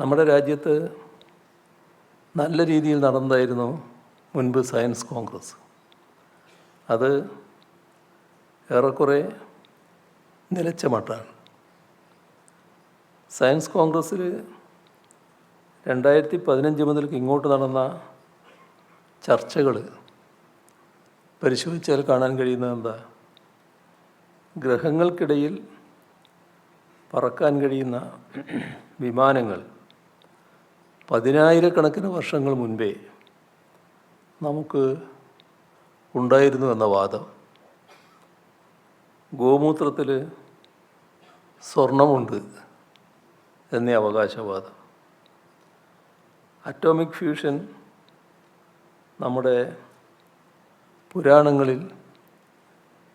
നമ്മുടെ രാജ്യത്ത് നല്ല രീതിയിൽ നടന്നതായിരുന്നു മുൻപ് സയൻസ് കോൺഗ്രസ്. അത് ഏറെക്കുറെ നിലച്ച മട്ടാണ്. സയൻസ് കോൺഗ്രസ്സിൽ രണ്ടായിരത്തി പതിനഞ്ച് മുതൽക്ക് ഇങ്ങോട്ട് നടന്ന ചർച്ചകൾ പരിശോധിച്ചാൽ കാണാൻ കഴിയുന്നത് എന്താ? ഗ്രഹങ്ങൾക്കിടയിൽ പറക്കാൻ കഴിയുന്ന വിമാനങ്ങൾ പതിനായിരക്കണക്കിന് വർഷങ്ങൾ മുൻപേ നമുക്ക് ഉണ്ടായിരുന്നു എന്ന വാദം. ഗോമൂത്രത്തിൽ സ്വർണമുണ്ട് എന്നീ അവകാശവാദം. അറ്റോമിക് ഫ്യൂഷൻ നമ്മുടെ പുരാണങ്ങളിൽ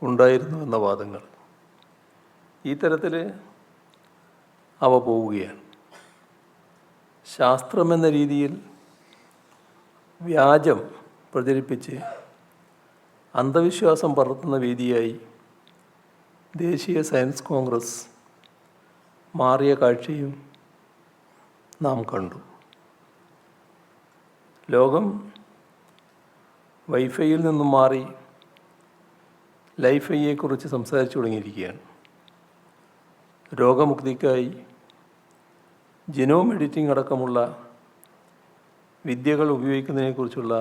ഉണ്ടായിരുന്നു എന്ന വാദങ്ങൾ. ഈ തരത്തിൽ അവ പോവുകയാണ്. ശാസ്ത്രം എന്ന രീതിയിൽ വ്യാജം പ്രചരിപ്പിച്ച് അന്ധവിശ്വാസം പടർത്തുന്ന വേദിയായി ദേശീയ സയൻസ് കോൺഗ്രസ് മാറിയ കാഴ്ചയും നാം കണ്ടു. ലോകം വൈഫൈയിൽ നിന്നും മാറി ലൈഫൈയെക്കുറിച്ച് സംസാരിച്ചു തുടങ്ങിയിരിക്കുകയാണ്. രോഗമുക്തിക്കായി ജിനോം എഡിറ്റിംഗ് അടക്കമുള്ള വിദ്യകൾ ഉപയോഗിക്കുന്നതിനെക്കുറിച്ചുള്ള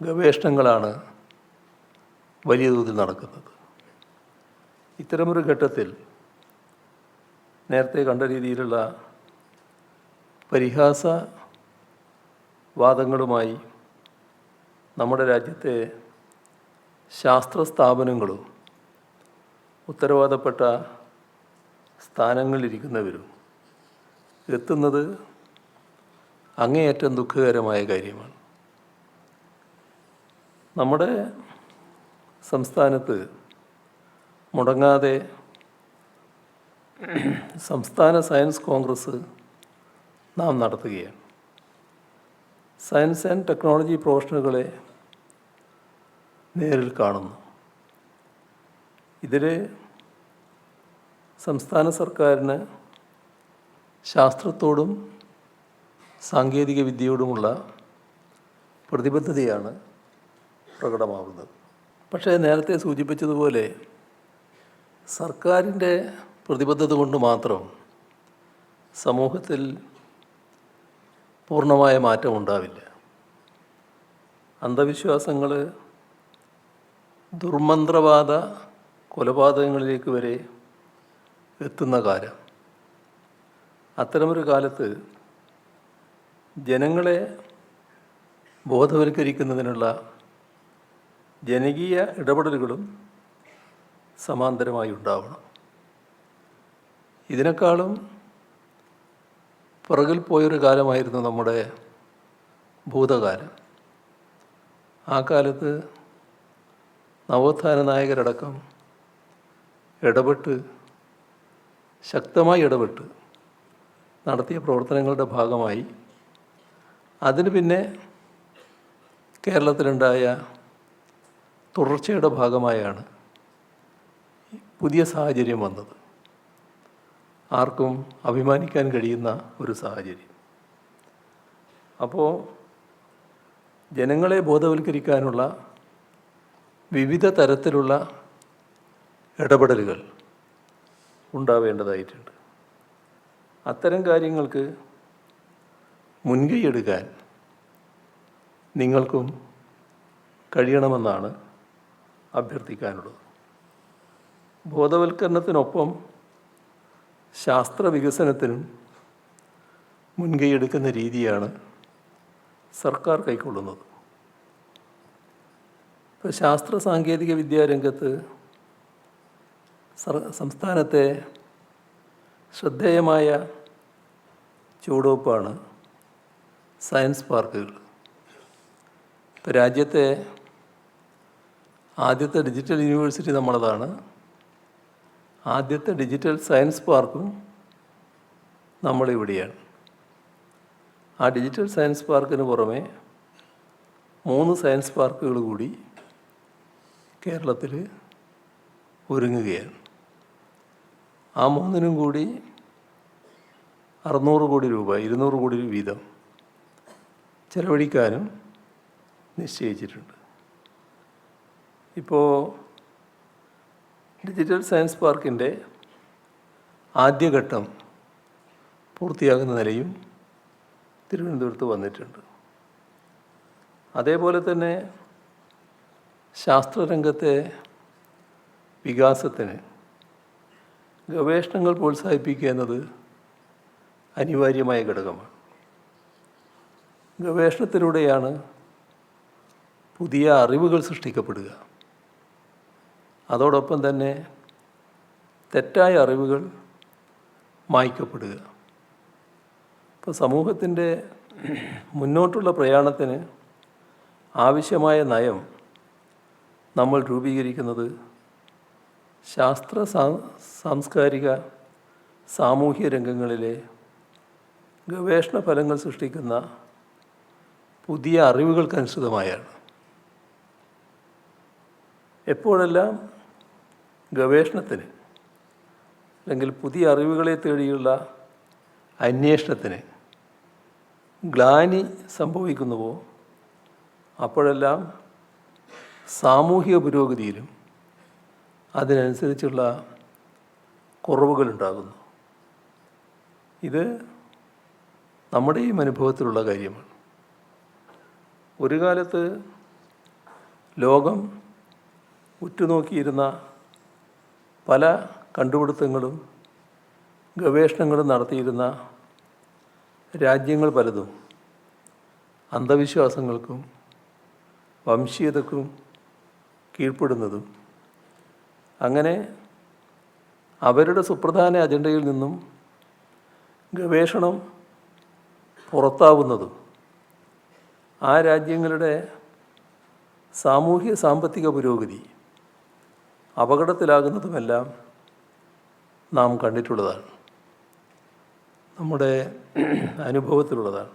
ഗവേഷണങ്ങളാണ് വലിയ തോതിൽ നടക്കുന്നത്. ഇത്തരമൊരു ഘട്ടത്തിൽ നേരത്തെ കണ്ട രീതിയിലുള്ള പരിഹാസ വാദങ്ങളുമായി നമ്മുടെ രാജ്യത്തെ ശാസ്ത്ര സ്ഥാപനങ്ങളും ഉത്തരവാദപ്പെട്ട സ്ഥാനങ്ങളിലിരിക്കുന്നവരും എത്തുന്നത് അങ്ങേയറ്റം ദുഃഖകരമായ കാര്യമാണ്. നമ്മുടെ സംസ്ഥാനത്ത് മുടങ്ങാതെ സംസ്ഥാന സയൻസ് കോൺഗ്രസ് നാം നടത്തുകയാണ്. സയൻസ് ആൻഡ് ടെക്നോളജി പ്രൊഫഷണലുകളെ നേരിൽ കാണുന്നു. ഇതിൽ സംസ്ഥാന സർക്കാരിന് ശാസ്ത്രത്തോടും സാങ്കേതിക വിദ്യയോടുമുള്ള പ്രതിബദ്ധതയാണ് പ്രകടമാവുന്നത്. പക്ഷേ നേരത്തെ സൂചിപ്പിച്ചതുപോലെ സർക്കാരിന്റെ പ്രതിബദ്ധത കൊണ്ട് മാത്രം സമൂഹത്തിൽ പൂർണമായ മാറ്റം ഉണ്ടാവില്ല. അന്ധവിശ്വാസങ്ങൾ ദുർമന്ത്രവാദ കൊലപാതകങ്ങളിലേക്ക് വരെ എത്തുന്ന കാലം. അത്തരമൊരു കാലത്ത് ജനങ്ങളെ ബോധവൽക്കരിക്കുന്നതിനുള്ള ജനകീയ ഇടപെടലുകളും സമാന്തരമായി ഉണ്ടാവണം. ഇതിനേക്കാളും പുറകിൽ പോയൊരു കാലമായിരുന്നു നമ്മുടെ ഭൂതകാലം. ആ കാലത്ത് നവോത്ഥാന നായകരടക്കം ഇടപെട്ട് ശക്തമായി ഇടപെട്ട് നടത്തിയ പ്രവർത്തനങ്ങളുടെ ഭാഗമായി. അതിന് പിന്നെ കേരളത്തിലുണ്ടായ തുടർച്ചയുടെ ഭാഗമായാണ് പുതിയ സാഹചര്യം വന്നത്. ആർക്കും അഭിമാനിക്കാൻ കഴിയുന്ന ഒരു സാഹചര്യം. അപ്പോൾ ജനങ്ങളെ ബോധവൽക്കരിക്കാനുള്ള വിവിധ തരത്തിലുള്ള ഇടപെടലുകൾ ഉണ്ടാവേണ്ടതായിട്ടുണ്ട്. അത്തരം കാര്യങ്ങൾക്ക് മുൻകൈയെടുക്കാൻ നിങ്ങൾക്കും കഴിയണമെന്നാണ് അഭ്യർത്ഥിക്കാനുള്ളത്. ബോധവൽക്കരണത്തിനൊപ്പം ശാസ്ത്ര വികസനത്തിനും മുൻകൈയെടുക്കുന്ന രീതിയാണ് സർക്കാർ കൈക്കൊള്ളുന്നത്. ഇപ്പോൾ ശാസ്ത്ര സാങ്കേതിക വിദ്യാരംഗത്ത് സംസ്ഥാനത്തെ ശ്രദ്ധേയമായ ചുവടുവെപ്പാണ് സയൻസ് പാർക്കുകൾ. ഇപ്പോൾ രാജ്യത്തെ ആദ്യത്തെ ഡിജിറ്റൽ യൂണിവേഴ്സിറ്റി നമ്മളതാണ്. ആദ്യത്തെ ഡിജിറ്റൽ സയൻസ് പാർക്കും നമ്മളിവിടെയാണ്. ആ ഡിജിറ്റൽ സയൻസ് പാർക്കിന് പുറമെ മൂന്ന് സയൻസ് പാർക്കുകൾ കൂടി കേരളത്തിൽ ഒരുങ്ങുകയാണ്. ആ മൂന്നിനും കൂടി അറുന്നൂറ് കോടി രൂപ ഇരുന്നൂറ് കോടി രൂപ വീതം ചെലവഴിക്കാനും നിശ്ചയിച്ചിട്ടുണ്ട്. ഇപ്പോൾ ഡിജിറ്റൽ സയൻസ് പാർക്കിന്റെ ആദ്യഘട്ടം പൂർത്തിയാകുന്ന നിലയും തിരുവനന്തപുരത്ത് വന്നിട്ടുണ്ട്. അതേപോലെ തന്നെ ശാസ്ത്രരംഗത്തെ വികാസത്തിന് ഗവേഷണങ്ങൾ പ്രോത്സാഹിപ്പിക്കുക എന്നത് അനിവാര്യമായ ഘടകമാണ്. ഗവേഷണത്തിലൂടെയാണ് പുതിയ അറിവുകൾ സൃഷ്ടിക്കപ്പെടുക. അതോടൊപ്പം തന്നെ തെറ്റായ അറിവുകൾ മായ്ക്കപ്പെടുക. ഇപ്പോൾ സമൂഹത്തിന്റെ മുന്നോട്ടുള്ള പ്രയാണത്തിന് ആവശ്യമായ നയം നമ്മൾ രൂപീകരിക്കുന്നത് ശാസ്ത്ര സാംസ്കാരിക സാമൂഹ്യ രംഗങ്ങളിലെ ഗവേഷണ ഫലങ്ങൾ സൃഷ്ടിക്കുന്ന പുതിയ അറിവുകൾക്കനുസൃതമായാണ്. എപ്പോഴെല്ലാം ഗവേഷണത്തിന് അല്ലെങ്കിൽ പുതിയ അറിവുകളെ തേടിയുള്ള അന്വേഷണത്തിന് ഗ്ലാനി സംഭവിക്കുന്നുവോ? അപ്പോഴെല്ലാം സാമൂഹിക പുരോഗതിയിലും അതിനനുസരിച്ചുള്ള കുറവുകളുണ്ടാകുന്നു. ഇത് നമ്മുടെയും അനുഭവത്തിലുള്ള കാര്യമാണ്. ഒരു കാലത്ത് ലോകം ഉറ്റുനോക്കിയിരുന്ന പല കണ്ടുപിടുത്തങ്ങളും ഗവേഷണങ്ങളും നടത്തിയിരുന്ന രാജ്യങ്ങൾ പലതും അന്ധവിശ്വാസങ്ങൾക്കും വംശീയതക്കും കീഴ്പ്പെടുന്നതും അങ്ങനെ അവരുടെ സുപ്രധാന അജണ്ടയിൽ നിന്നും ഗവേഷണം പുറത്താവുന്നതും ആ രാജ്യങ്ങളുടെ സാമൂഹ്യ സാമ്പത്തിക പുരോഗതി അപകടത്തിലാകുന്നതുമെല്ലാം നാം കണ്ടിട്ടുള്ളതാണ്. നമ്മുടെ അനുഭവത്തിലുള്ളതാണ്.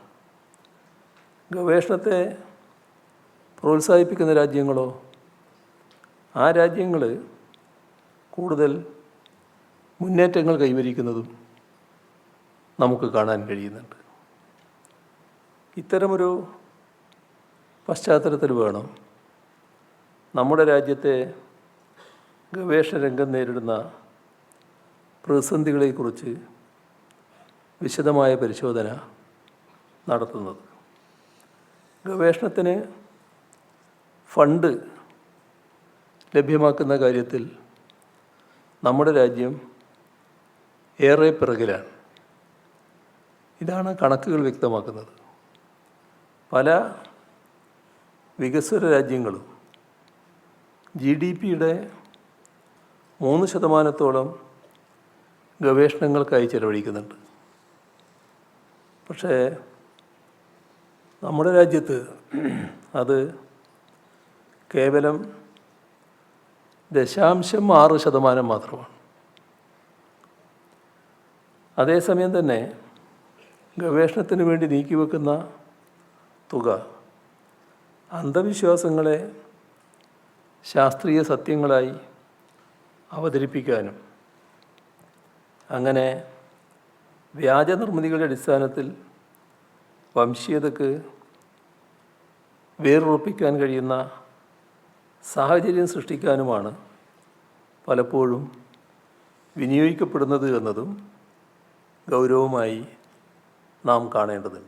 ഗവേഷണത്തെ പ്രോത്സാഹിപ്പിക്കുന്ന രാജ്യങ്ങളോ ആ രാജ്യങ്ങൾ കൂടുതൽ മുന്നേറ്റങ്ങൾ കൈവരിക്കുന്നതും നമുക്ക് കാണാൻ കഴിയുന്നുണ്ട്. ഇത്തരമൊരു പശ്ചാത്തലത്തിൽ വേണം നമ്മുടെ രാജ്യത്തെ ഗവേഷണ രംഗം നേരിടുന്ന പ്രതിസന്ധികളെക്കുറിച്ച് വിശദമായ പരിശോധന നടത്തുന്നത്. ഗവേഷണത്തിന് ഫണ്ട് ലഭ്യമാക്കുന്ന കാര്യത്തിൽ നമ്മുടെ രാജ്യം ഏറെ പിറകിലാണ്. ഇതാണ് കണക്കുകൾ വ്യക്തമാക്കുന്നത്. പല വികസ്വര രാജ്യങ്ങളും ജി ഡി പിയുടെ മൂന്ന് ശതമാനത്തോളം ഗവേഷണങ്ങൾക്കായി ചെലവഴിക്കുന്നുണ്ട്. പക്ഷേ നമ്മുടെ രാജ്യത്ത് അത് കേവലം ദശാംശം ആറ് ശതമാനം മാത്രമാണ്. അതേസമയം തന്നെ ഗവേഷണത്തിന് വേണ്ടി നീക്കിവെക്കുന്ന തുക അന്ധവിശ്വാസങ്ങളെ ശാസ്ത്രീയ സത്യങ്ങളായി അവതരിപ്പിക്കാനും അങ്ങനെ വ്യാജ നിർമ്മിതികളുടെ അടിസ്ഥാനത്തിൽ വംശീയതക്ക് വേറുറപ്പിക്കാൻ കഴിയുന്ന സാഹചര്യം സൃഷ്ടിക്കാനുമാണ് പലപ്പോഴും വിനിയോഗിക്കപ്പെടുന്നത് എന്നതും ഗൗരവമായി നാം കാണേണ്ടതുണ്ട്.